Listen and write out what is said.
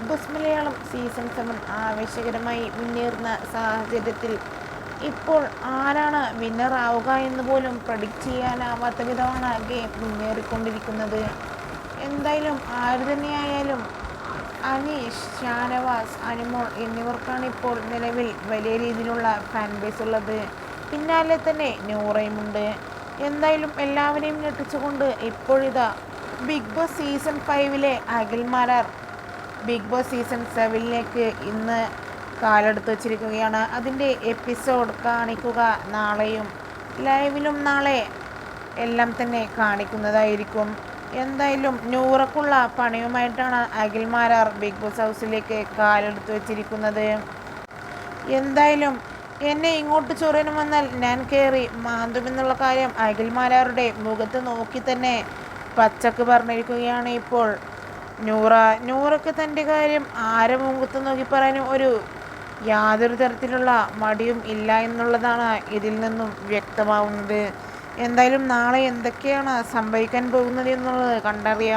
Big Malayalam season seven ആവേശകരമായി മുന്നേറുന്ന സാഹചര്യത്തിൽ ഇപ്പോൾ ആരാണ് വിന്നർ ആവുക എന്ന് പോലും പ്രഡിക്റ്റ് ചെയ്യാനാവാത്ത വിധമാണ് ഗെയിം മുന്നേറിക്കൊണ്ടിരിക്കുന്നത്. എന്തായാലും ആര് തന്നെയായാലും അനീഷ് ഷാനവാസ് അനിമോൾ എന്നിവർക്കാണ് ഇപ്പോൾ നിലവിൽ വലിയ രീതിയിലുള്ള ഫാൻ ബേസ് ഉള്ളത്. പിന്നാലെ തന്നെ നൂറയുമുണ്ട്. എന്തായാലും എല്ലാവരെയും ഞെട്ടിച്ചുകൊണ്ട് ഇപ്പോഴിതാ ബിഗ് ബോസ് സീസൺ ഫൈവിലെ അഖിൽമാരാർ ബിഗ് ബോസ് സീസൺ സെവനിലേക്ക് ഇന്ന് കാലെടുത്ത് വച്ചിരിക്കുകയാണ്. അതിന്റെ എപ്പിസോഡ് കാണിക്കുക നാളെയും ലൈവിലും നാളെ എല്ലാം തന്നെ കാണിക്കുന്നതായിരിക്കും. എന്തായാലും നൂറക്കുള്ള പണിയുമായിട്ടാണ് അഖിൽമാരാർ ബിഗ് ബോസ് ഹൗസിലേക്ക് കാലെടുത്ത് വച്ചിരിക്കുന്നത്. എന്തായാലും എന്നെ ഇങ്ങോട്ട് ചൊറിയനും വന്നാൽ ഞാൻ കയറി മാന്തുമെന്നുള്ള കാര്യം അഖിൽമാരാരുടെ മുഖത്ത് നോക്കി തന്നെ പച്ചക്ക് പറഞ്ഞിരിക്കുകയാണ് ഇപ്പോൾ. നൂറ നൂറൊക്കെ തന്റെ കാര്യം ആരെ മുഖത്ത് നോക്കി പറയാനും ഒരു യാതൊരു തരത്തിലുള്ള മടിയും ഇല്ല എന്നുള്ളതാണ് ഇതിൽ നിന്നും വ്യക്തമാവുന്നത്. എന്തായാലും നാളെ എന്തൊക്കെയാണ് സംഭവിക്കാൻ പോകുന്നത് എന്നുള്ളത് കണ്ടറിയാം.